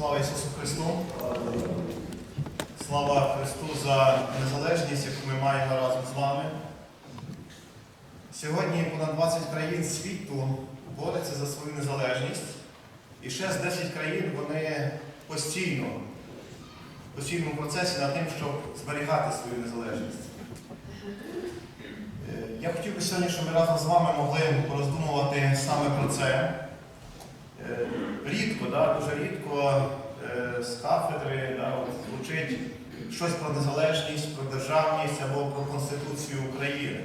Слава Ісусу Христу! Слава Христу за незалежність, яку ми маємо разом з вами. Сьогодні понад 20 країн світу борються за свою незалежність. І ще з 10 країн вони постійно, в постійному процесі над тим, щоб зберігати свою незалежність. Е, Я хотів би сьогодні, щоб ми разом з вами могли пороздумувати саме про це. Рідко, да, дуже рідко е, з кафедри да, звучить щось про незалежність, про державність або про Конституцію України.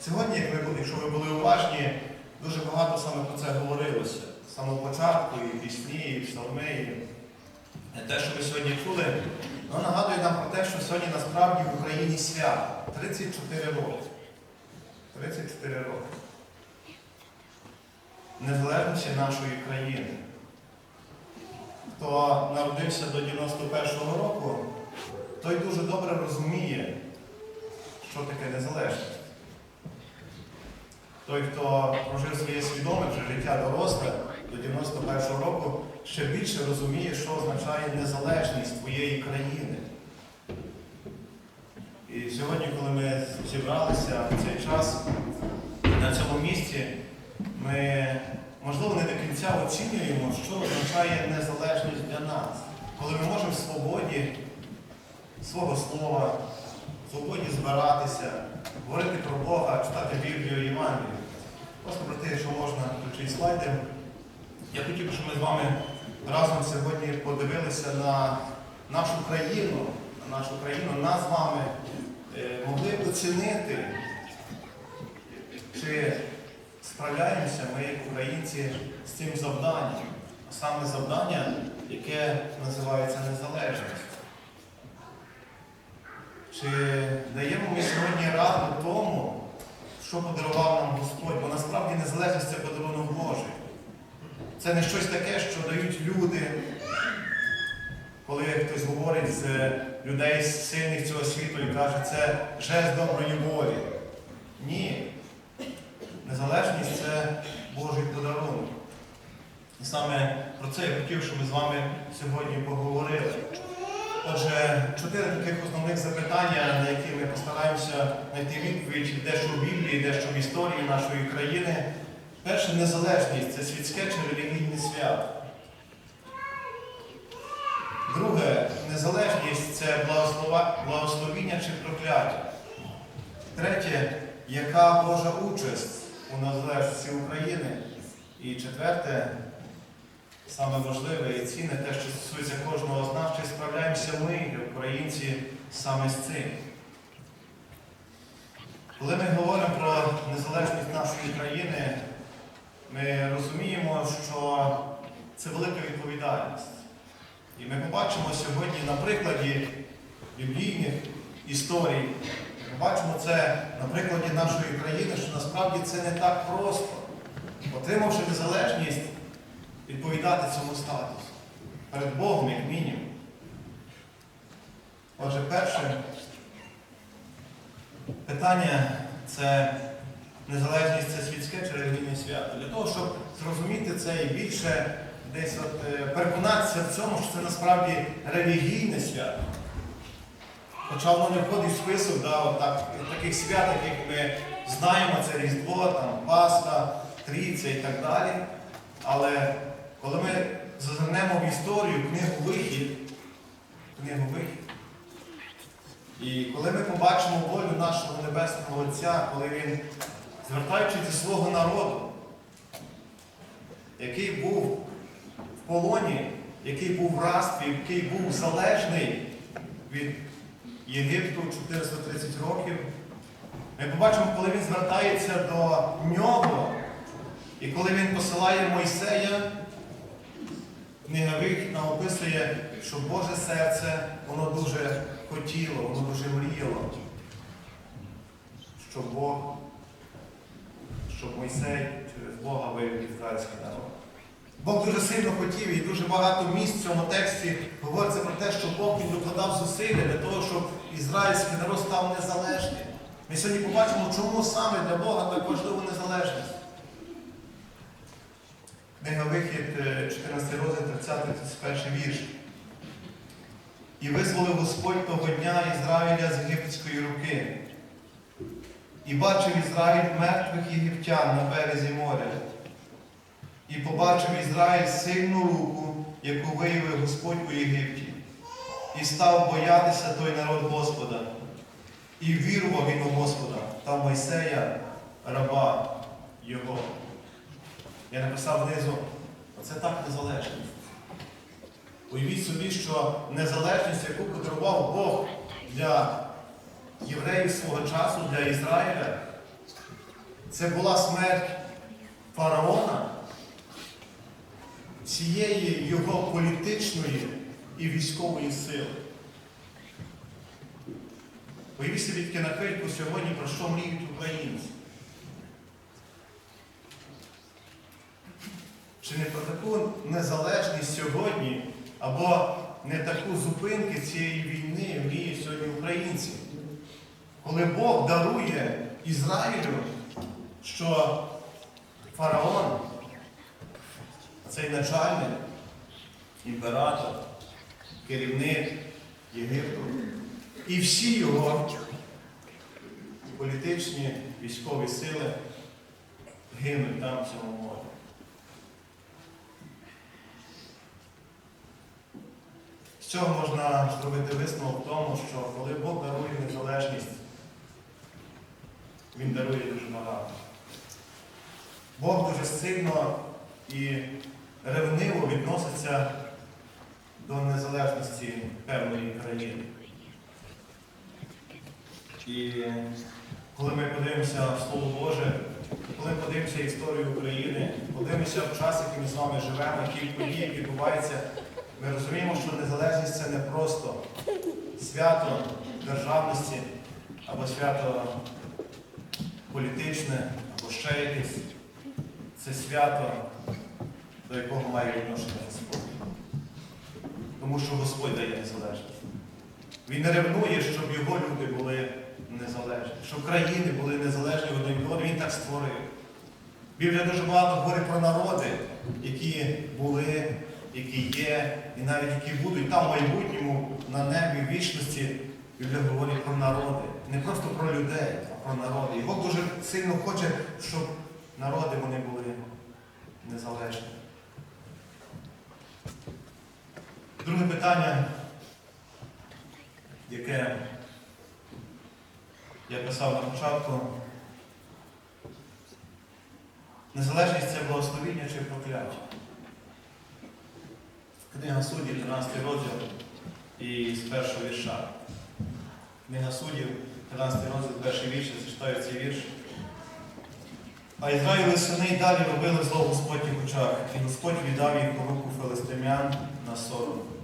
Сьогодні, як ви, якщо ви були уважні, дуже багато саме про це говорилося. З самого початку, і пісні, і псалми, і те, що ви сьогодні чули, воно нагадує нам про те, що сьогодні насправді в Україні свято. 34 роки. 34 роки незалежності нашої країни. Хто народився до 91-го року, той дуже добре розуміє, що таке незалежність. Той, хто прожив своє свідоме вже життя доросле до 91-го року, ще більше розуміє, що означає незалежність твоєї країни. І сьогодні, коли ми зібралися в цей час на цьому місці, ми, можливо, не до кінця оцінюємо, що означає незалежність для нас, коли ми можемо в свободі свого слова, в свободі збиратися, говорити про Бога, читати Біблію і Євангелію. Просто про те, що можна включити слайди. Я хотів би, щоб ми з вами разом сьогодні подивилися на нашу країну, на нашу країну, нас з вами е, могли б оцінити, чи справляємося ми, як українці, з цим завданням. А Саме завдання, яке називається незалежність. Чи даємо ми сьогодні раду тому, що подарував нам Господь? Бо насправді незалежність це подарунок Божий. Це не щось таке, що дають люди, коли хтось говорить з людей з сильних цього світу і каже, це жест доброї волі. Ні. Незалежність це Божий подарунок. І саме про це я хотів, щоб ми з вами сьогодні поговорили. Отже, чотири таких основних запитання, на які ми постараємося знайти відповідь дещо в Біблії, дещо в історії нашої країни. Перше, незалежність це світське чи релігійне свято. Друге, незалежність це благословіння чи прокляття. Третє, яка Божа участь у незалежності України. І четверте, саме важливе і цінне, те, що стосується кожного з нас, чи справляємося ми, українці, саме з цим. Коли ми говоримо про незалежність нашої країни, ми розуміємо, що це велика відповідальність. І ми побачимо сьогодні на прикладі біблійних історій, ми бачимо це на прикладі нашої країни, що насправді це не так просто, отримавши незалежність, відповідати цьому статусу. Перед Богом, як мінімум. Отже, перше питання це незалежність це світське чи релігійне свято. Для того, щоб зрозуміти це і більше десь от, е, переконатися в цьому, що це насправді релігійне свято. Хоча воно не входить в список да, от так, таких свят, яких ми знаємо, це Різдво, там, Пасха, Трійця і так далі. Але коли ми зазирнемо в історію, книгу Вихід, книгу Вихід, і коли ми побачимо волю нашого Небесного Отця, коли Він, звертаючись до свого народу, який був в полоні, який був в рабстві, який був залежний від Єгипту 430 років, ми побачимо, коли він звертається до нього, і коли він посилає Мойсея, книга Вихідна описує, що Боже серце, воно дуже хотіло, воно дуже мріяло, щоб Бог, щоб Мойсей через Бога вивів ізраїльський народ. Бог дуже сильно хотів і дуже багато місць в цьому тексті говориться про те, що Бог він докладав зусилля для того, щоб ізраїльський народ став незалежним. Ми сьогодні побачимо, чому саме для Бога так важлива незалежність. Книга Вихід, е, 14 розділ, 30-31 вірш. І визволив Господь того дня Ізраїля з єгипетської руки. І бачив Ізраїль мертвих єгиптян на березі моря. І побачив Ізраїль сильну руку, яку виявив Господь у Єгипті, і став боятися той народ Господа. І вірував він у Господа та в Мойсея, раба його. Я написав внизу, оце так незалежність. Уявіть собі, що незалежність, яку подарував Бог для євреїв свого часу, для Ізраїля, це була смерть фараона, цієї його політичної і військової сили. Уявіть собі таке на хвильку сьогодні, про що мріють українці. Чи не про таку незалежність сьогодні, або не таку зупинки цієї війни мріють сьогодні українці? Коли Бог дарує Ізраїлю, що фараон, цей начальник, імператор, керівник Єгипту і всі його політичні військові сили гинуть там в цьому морі. З цього можна зробити висновок в тому, що коли Бог дарує незалежність, Він дарує дуже багато. Бог дуже сильно і ревниво відноситься до незалежності певної країни. І коли ми подивимося в Слово Боже, коли ми подивимося історію України, подивимося в час, який ми з вами живемо, які події відбуваються, ми розуміємо, що незалежність це не просто свято державності або свято політичне, або ще якесь. Це свято, до якого має відношення. Тому що Господь дає незалежність. Він не ревнує, щоб його люди були незалежні, щоб країни були незалежні від одного. Він так створив. Біблія дуже багато говорить про народи, які були, які є, і навіть які будуть там в майбутньому, на небі, в вічності. Біблія говорить про народи. Не просто про людей, а про народи. Бог дуже сильно хоче, щоб народи вони були незалежні. Друге питання, яке я писав на початку. Незалежність це благословіння чи прокляття. Книга суддів, 13 розділ і з першого вірша. Книга суддів, 13 розділ, перший вірш, зачитаю цей вірш. А Ізраїлі сини й далі робили зло в Господніх очах, і Господь віддав їх у руку филистимлян на 40 днів.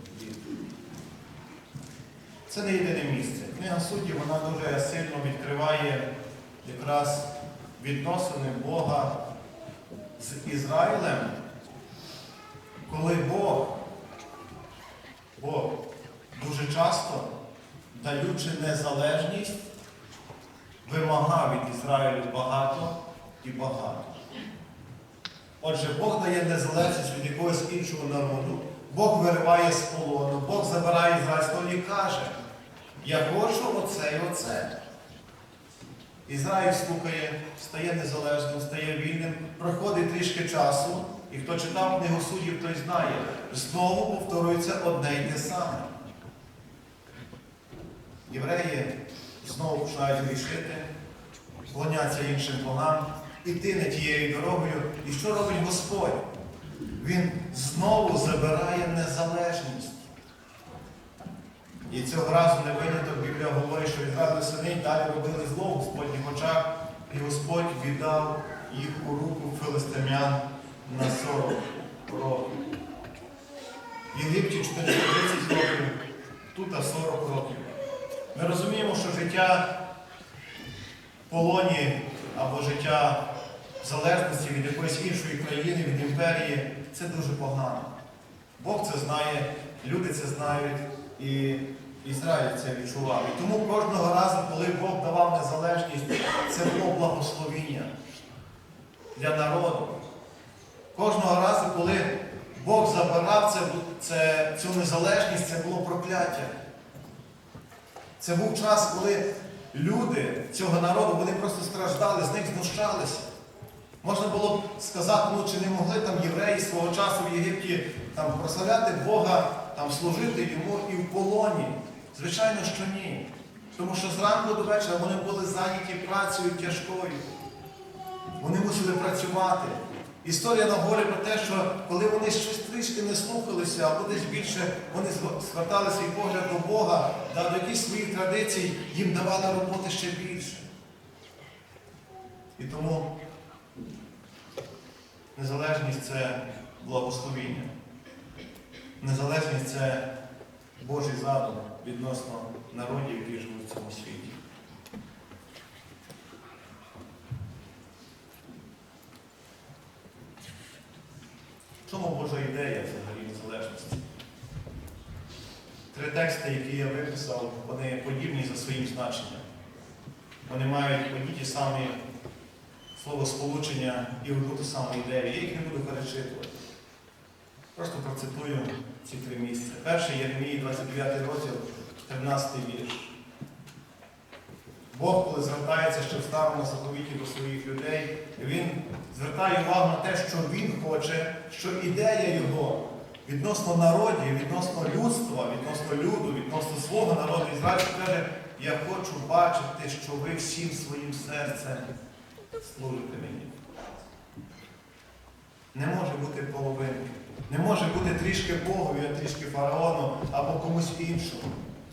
Це не єдине місце. Книга суддів вона дуже сильно відкриває якраз відносини Бога з Ізраїлем, коли Бог, Бог дуже часто, даючи незалежність, вимагав від Ізраїлю багато і багато. Отже, Бог дає незалежність від якогось іншого народу, Бог вириває з полону, Бог забирає ізраїльського і каже, я хочу оце і оце. Ізраїль слухає, стає незалежним, стає вільним, проходить трішки часу, і хто читав книгу суддів, той знає, знову повторюється одне й те саме. Євреї знову починають грішити, клоняться іншим богам, іти не тією дорогою. І що робить Господь? Він знову забирає незалежність. І цього разу не виняток Біблія говорить, що Ізраїль сини далі робили зло в Господніх очах, і Господь віддав їх у руку филистимлян на 40 років. В Єгипті 430 років, тут 40 років. Ми розуміємо, що життя в полоні або життя залежності від якоїсь іншої країни, від імперії це дуже погано. Бог це знає, люди це знають, і Ізраїль це відчував. І тому кожного разу, коли Бог давав незалежність, це було благословіння для народу. Кожного разу, коли Бог забирав це, це, цю незалежність, це було прокляття. Це був час, коли люди цього народу вони просто страждали, з них знущалися. Можна було б сказати, ну чи не могли там євреї свого часу в Єгипті там, прославляти Бога, там, служити йому і в полоні? Звичайно, що ні. Тому що зранку до вечора вони були зайняті працею тяжкою. Вони мусили працювати. Історія говорить про те, що коли вони щось трішки не слухалися, або десь більше вони звертали свій погляд до Бога, да, до якихось своїх традицій, їм давали роботи ще більше. І тому незалежність це благословіння. Незалежність це Божий задум відносно народів, які живуть в цьому світі. В чому Божа ідея взагалі незалежності? Три тексти, які я виписав, вони подібні за своїм значенням. Вони мають одні ті самі словосполучення і одну ту саму ідею. Я їх не буду перечитувати. Просто процитую ці три місця. Перший Єремії, 29 розділ, 13 вірш. Бог, коли звертається ще в старому заповіті до своїх людей, він звертає увагу на те, що він хоче, що ідея його відносно народів, відносно людства, відносно люду, відносно свого народу Ізраїль каже, я хочу бачити, що ви всім своїм серцем служите мені. Не може бути половинки. Не може бути трішки Богові, а трішки фараону або комусь іншому.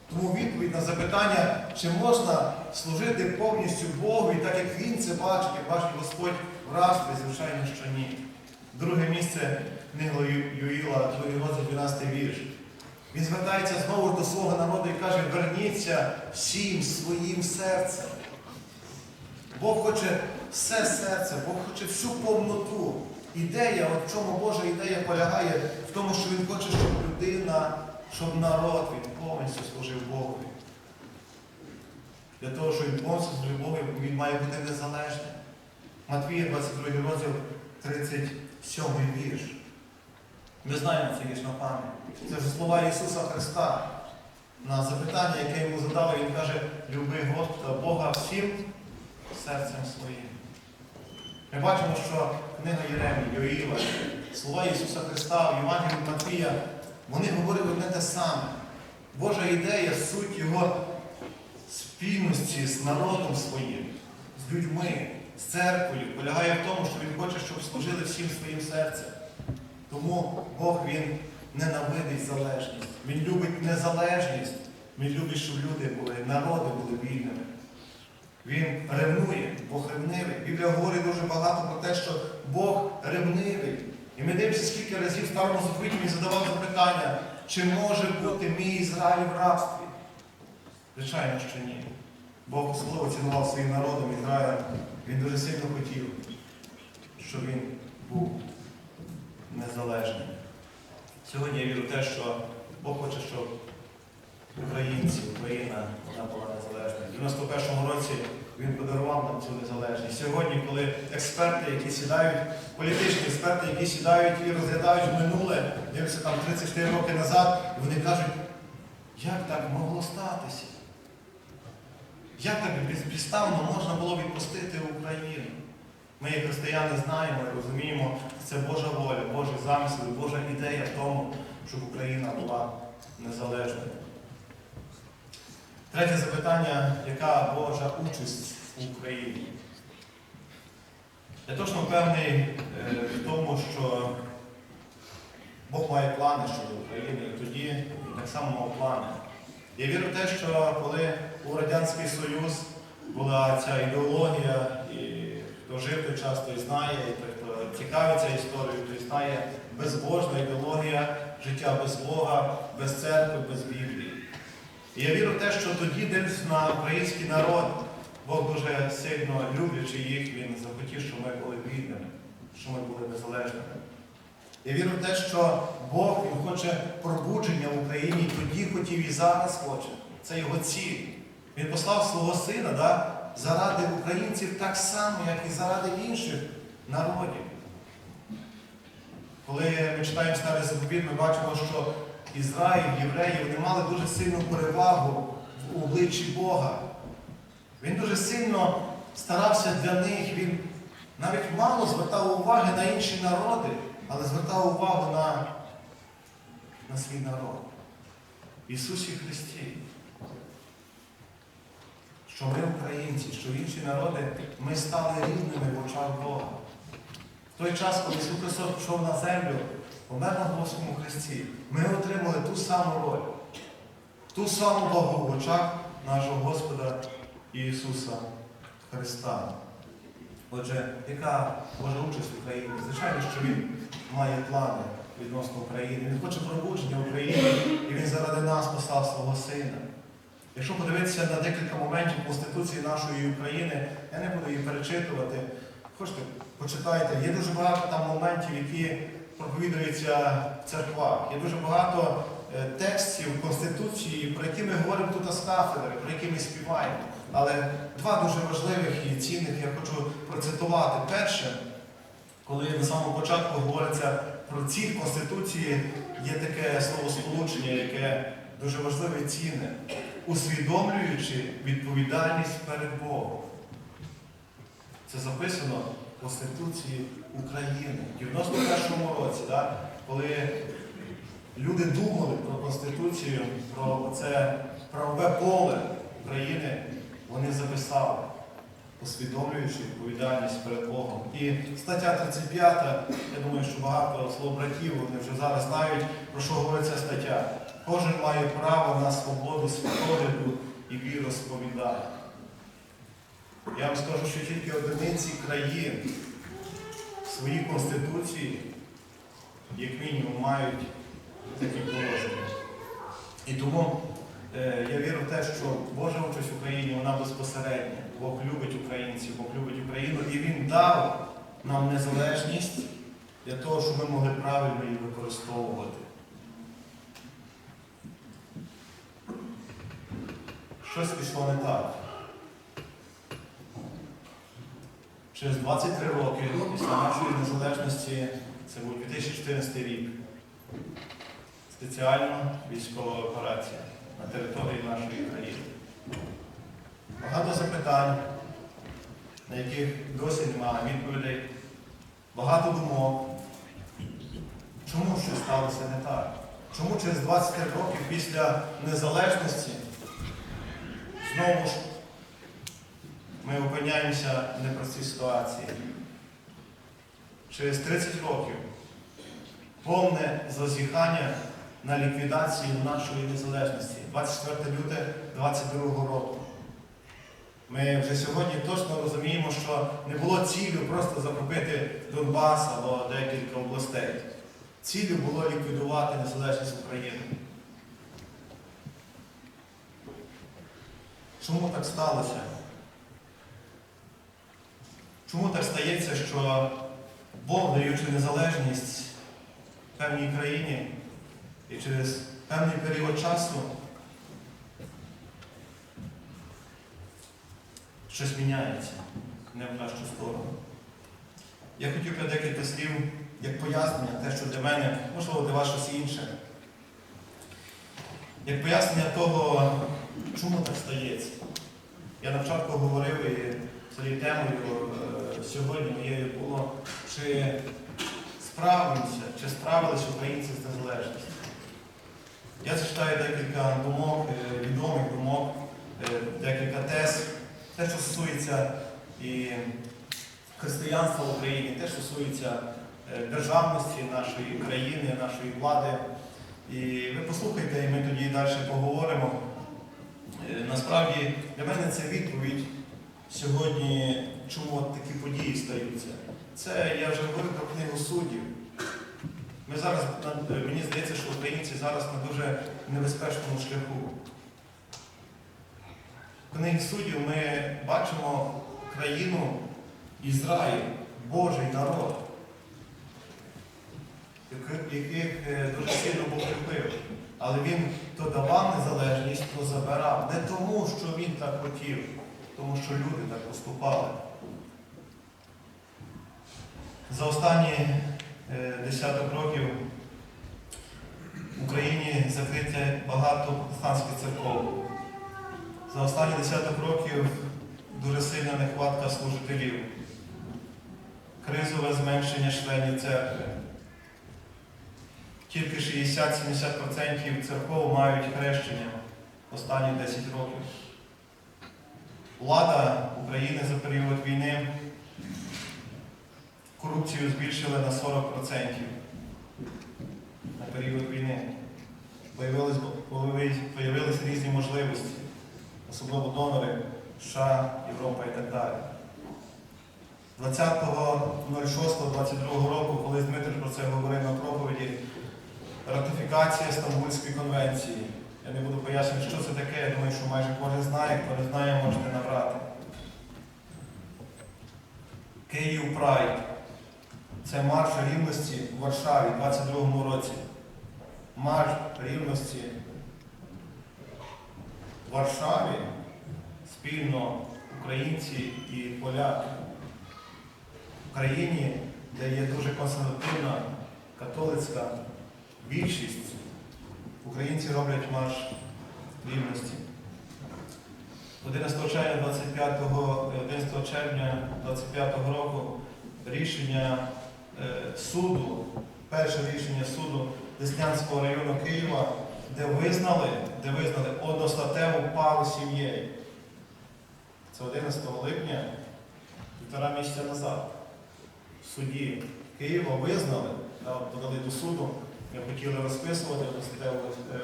Тому відповідь на запитання, чи можна служити повністю Богу, і так як Він це бачить, як бачить Господь в рабстві, звичайно, що ні. Друге місце книга Юїла, 2 розділ 12 вірш. Він звертається знову до свого народу і каже, верніться всім своїм серцем. Бог хоче все серце, Бог хоче всю повноту. Ідея, от в чому Божа ідея полягає, в тому, що Він хоче, щоб людина, щоб народ він повністю служив Богові. Для того, щоб він повністю служив Богові, він має бути незалежним. Матвія, 22 розділ, 37 вірш. Ми знаємо це вірш на пам'ять. Це ж слова Ісуса Христа. На запитання, яке йому задали, Він каже, люби Господа Бога всім серцем своїм. Ми бачимо, що книга Єремії, Йоїла, слова Ісуса Христа, Євангелії Матвія, вони говорять одне те саме. Божа ідея, суть Його спільності з народом своїм, з людьми, з церквою, полягає в тому, що Він хоче, щоб служили всім своїм серцем. Тому Бог Він ненавидить залежність. Він любить незалежність. Він любить, щоб люди були, народи були вільними. Він ревнує, Бог ревнивий. Біблія говорить дуже багато про те, що Бог ревнивий. І ми дивимося, скільки разів старому заповіті він задавав запитання, чи може бути мій Ізраїль в рабстві? Звичайно, що ні. Бог особливо цінував своїм народом Ізраїлем. Він дуже сильно хотів, щоб він був незалежним. Сьогодні я вірю в те, що Бог хоче, щоб українці, Україна вона була незалежною. У 91-му році він подарував нам цю незалежність. Сьогодні, коли експерти, які сідають, політичні експерти, які сідають і розглядають минуле, дивляться там 34 роки назад, і вони кажуть, як так могло статися? Як так безпідставно можна було відпустити Україну? Ми, як християни, знаємо і розуміємо, що це Божа воля, Божий замисел, Божа ідея в тому, щоб Україна була незалежною. Третє запитання, яка Божа участь в Україні? Я точно певний е, в тому, що Бог має плани щодо України, і тоді він так само мав плани. Я вірю в те, що коли у Радянський Союз була ця ідеологія, і хто жив той час, той знає, і той, хто цікавиться історією, той знає безбожна ідеологія, життя без Бога, без церкви, без Біблії. І я вірю в те, що тоді, дивлячись на український народ, Бог дуже сильно люблячи їх, Він захотів, щоб ми були вільними, щоб ми були незалежними. Я вірю в те, що Бог Він хоче пробудження в Україні, тоді хотів і зараз хоче. Це його ціль. Він послав свого сина да, заради українців так само, як і заради інших народів. Коли ми читаємо старий заповіт, ми бачимо, що Ізраїль, євреї, вони мали дуже сильну перевагу в обличчі Бога. Він дуже сильно старався для них, він навіть мало звертав уваги на інші народи, але звертав увагу на, на свій народ. Ісусі Христі. Що ми, українці, що інші народи, ми стали рівними в очах Бога. В той час, коли Ісус Христос пішов на землю, помер на Богоському Христі, ми отримали ту саму роль, ту саму вагу в очах нашого Господа Ісуса Христа. Отже, яка Божа участь в Україні? Звичайно, що Він має плани відносно України. Він хоче пробудження України, і Він заради нас послав свого Сина. Якщо подивитися на декілька моментів Конституції нашої України, я не буду її перечитувати. Хочете, почитайте. Є дуже багато там моментів, які проповідуються в церквах. Є дуже багато е, текстів Конституції, про які ми говоримо тут з кафедри, про які ми співаємо. Але два дуже важливих і цінних я хочу процитувати. Перше, коли на самому початку говориться про ціль Конституції, є таке словосполучення, яке дуже важливе і цінне, усвідомлюючи відповідальність перед Богом. Це записано в Конституції України в 91-му році, да? коли люди думали про Конституцію, про це правове поле України, вони записали, усвідомлюючи відповідальність перед Богом. І стаття 35, я думаю, що багато словобратів вони вже зараз знають, про що говорить ця стаття. Кожен має право на свободу світогляду і віросповідання. Я вам скажу, що тільки одиниці країн в своїй конституції, як мінімум, мають такі положення. І тому е, я вірю в те, що Божа участь в Україні вона безпосередня. Бог любить українців, Бог любить Україну, і Він дав нам незалежність для того, щоб ми могли правильно її використовувати. Щось пішло не так. Через 23 роки після нашої незалежності, це був 2014 рік, спеціальна військова операція на території нашої країни. Багато запитань, на яких досі немає відповідей, багато думок. Чому щось сталося не так? Чому через 23 роки після незалежності знову ж ми опиняємося в непростій ситуації. Через 30 років повне зазіхання на ліквідацію нашої незалежності 24 люте 22 року. Ми вже сьогодні точно розуміємо, що не було цілю просто захопити Донбас або декілька областей. Цілю було ліквідувати незалежність України. Чому так сталося? Чому так стається, що Бог, даючи незалежність певній країні і через певний період часу щось міняється не в кращу сторону? Я хотів би декілька слів як пояснення, те, що для мене, можливо, для вас щось інше. Як пояснення того, чому так стається. Я на початку говорив і цією темою е, сьогодні моєю було, чи справимося, чи справилися українці з незалежністю. Я зачитаю декілька думок, е, відомих думок, е, декілька тез, те, що стосується і християнства в Україні, те, що стосується державності нашої країни, нашої влади. І ви послухайте, і ми тоді далі поговоримо. Насправді для мене це відповідь сьогодні, чому такі події стаються. Це я вже говорив про книгу суддів. Ми зараз, мені здається, що українці зараз на дуже небезпечному шляху. В книгі суддів ми бачимо країну Ізраїль, Божий народ, яких е, дуже сильно Бог любив. Але він то давав незалежність, то забирав. Не тому, що він так хотів, тому що люди так поступали. За останні е, десяток років в Україні закрите багато протестантських церков. За останні десяток років дуже сильна нехватка служителів, кризове зменшення членів церкви. Тільки 60-70% церков мають хрещення останні 10 років. Влада України за період війни корупцію збільшила на 40% на період війни. Появились різні можливості, особливо донори США, Європа і так далі. 20.06.22 року, коли Дмитро про це говорив на проповіді, ратифікація Стамбульської конвенції. Я не буду пояснювати, що це таке, я думаю, що майже кожен знає, хто не знає, можете набрати. Київ Прайд. Це марш рівності у Варшаві у 22-му році. Марш рівності в Варшаві спільно українці і поляки. В країні, де є дуже консервативна католицька більшість, українці роблять марш рівності. 11 червня 25, 11 червня 25 року рішення е, суду, перше рішення суду Деснянського району Києва, де визнали, де визнали одностатеву пару сім'єю. Це 11 липня, півтора місяця назад. В суді Києва визнали, да, подали до суду, ми хотіли розписувати одностатеву е,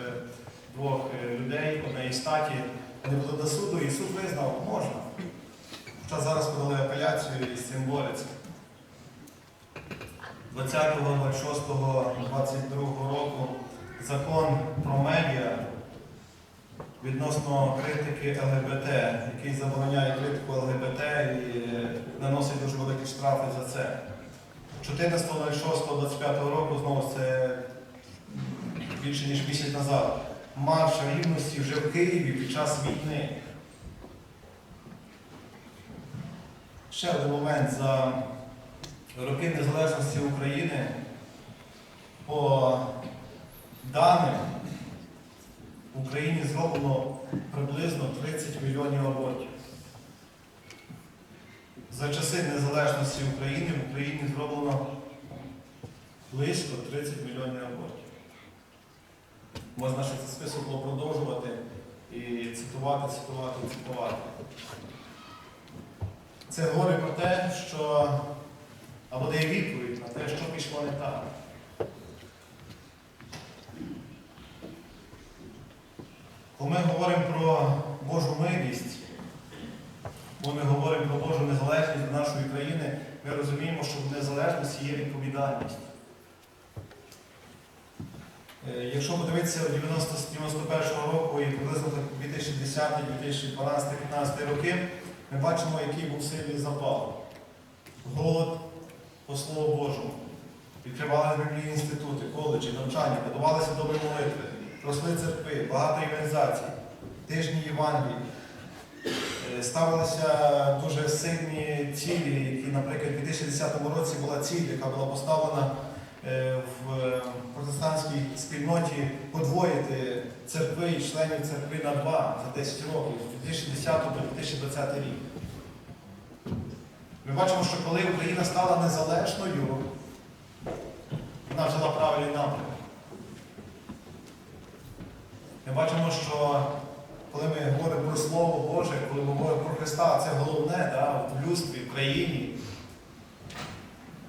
двох е, людей однієї статі. Вони були до суду, і суд визнав, можна. Хоча зараз подали апеляцію і з цим борються. 20.06.22 року закон про медіа відносно критики ЛГБТ, який забороняє критику ЛГБТ і е, наносить дуже великі штрафи за це. 14.06.25 року, знову це більше ніж місяць назад, марш рівності вже в Києві під час війни. Ще один момент за роки незалежності України по даним в Україні зроблено приблизно 30 мільйонів абортів. За часи незалежності України в Україні зроблено близько 30 мільйонів абортів. Можна ще цей список було продовжувати і цитувати, цитувати, цитувати. Це говорить про те, що або дає відповідь на те, що пішло не так. Коли ми говоримо про Божу милість, коли ми говоримо про Божу незалежність нашої країни, ми розуміємо, що в незалежності є відповідальність. Е, Якщо подивитися 91 року і приблизно 2010, 2012, 2015 роки, ми бачимо, який був сильний запал. Голод по Слову Божому. Відкривали біблійні інститути, коледжі, навчання, будувалися добрі молитви, росли церкви, багато організацій, тижні Євангелії. Е, Ставилися дуже сильні цілі, які, наприклад, у 2010 році була ціль, яка була поставлена в е, протестантській спільноті подвоїти церкви і членів церкви на два за 10 років, з 2010 до 2020 рік. Ми бачимо, що коли Україна стала незалежною, вона взяла правильний напрямок. Ми бачимо, що коли ми говоримо про Слово Боже, коли ми говоримо про Христа, це головне да, в людстві, в країні.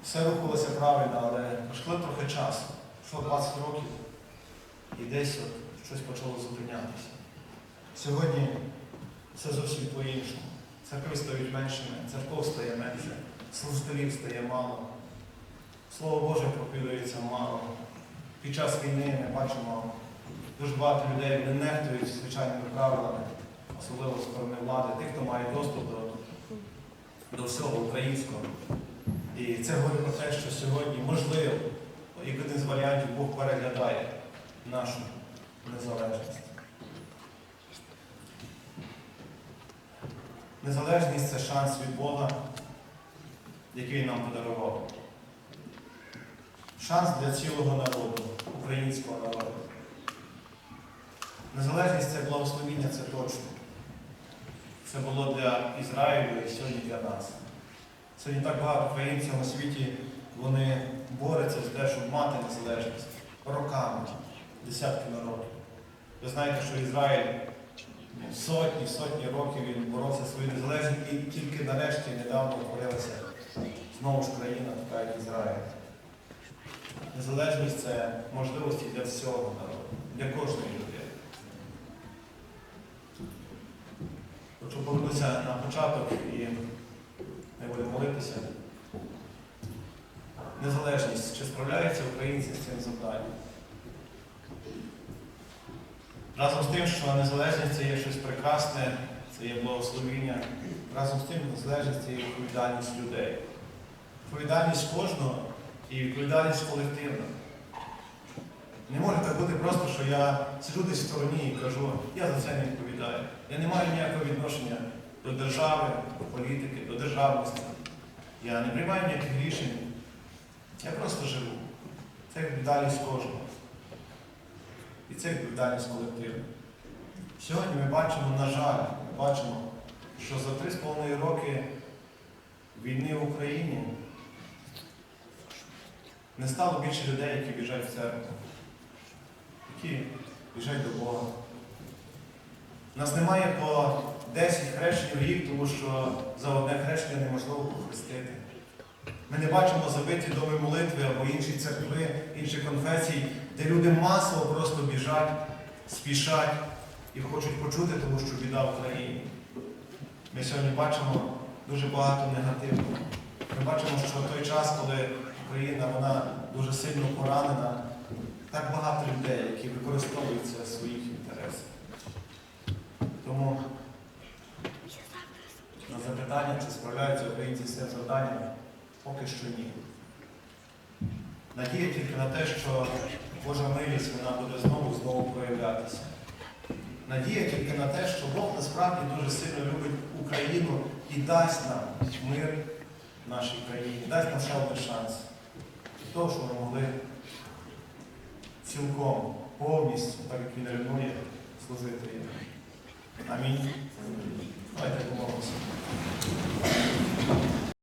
Все рухалося правильно, але пройшло трохи часу. Пройшло 20 років і десь от щось почало зупинятися. Сьогодні все зовсім по-іншому. Церкви стають меншими, церков стає менше, служителів стає мало. Слово Боже проповідується мало. Під час війни ми бачимо дуже багато людей вони нехтують звичайними правилами, особливо з сторони влади, тих, хто має доступ до, до всього українського. І це говорить про те, що сьогодні можливо, як один з варіантів Бог переглядає нашу незалежність. Незалежність це шанс від Бога, який нам подарував. шанс для цілого народу, українського народу. Незалежність це благословіння, це точно. Це було для Ізраїлю і сьогодні для нас. Сьогодні так багато українців у світі вони борються за те, щоб мати незалежність роками, десятками років. Ви знаєте, що Ізраїль ну, сотні, сотні років він боровся за свою незалежність і тільки нарешті недавно утворилася знову ж країна, така як Ізраїль. Незалежність це можливості для всього народу, для кожної людини. Хочу повернутися на початок і не будемо молитися. Незалежність. Чи справляються українці з цим завданням? Разом з тим, що незалежність це є щось прекрасне, це є благословіння. Разом з тим, незалежність це є відповідальність людей. Відповідальність кожного і відповідальність колективна. Не може так бути просто, що я сиджу десь в стороні і кажу, я за це не відповідаю. Я не маю ніякого відношення до держави, до політики, до державності. Я не приймаю ніяких рішень. Я просто живу. Це відповідальність кожного. І це відповідальність колективу. Сьогодні ми бачимо, на жаль, ми бачимо, що за 3,5 роки війни в Україні не стало більше людей, які біжать в церкву, які біжать до Бога. У нас немає по 10 хрещень в рік, тому що за одне хрещення неможливо похрестити. Ми не бачимо забиті доми молитви або інші церкви, інші конфесії, де люди масово просто біжать, спішать і хочуть почути, тому що біда в країні. Ми сьогодні бачимо дуже багато негативного. Ми бачимо, що в той час, коли Україна вона дуже сильно поранена, так багато людей, які використовуються в своїх інтересах. Тому запитання, чи справляються українці з цим завданням, поки що ні. Надія тільки на те, що Божа милість вона буде знову знову проявлятися. Надія тільки на те, що Бог насправді дуже сильно любить Україну і дасть нам мир в нашій країні, дасть нам ще один шанс. Для того, щоб ми могли цілком, повністю, так як він ревнує, служити. Амінь. I Thank you.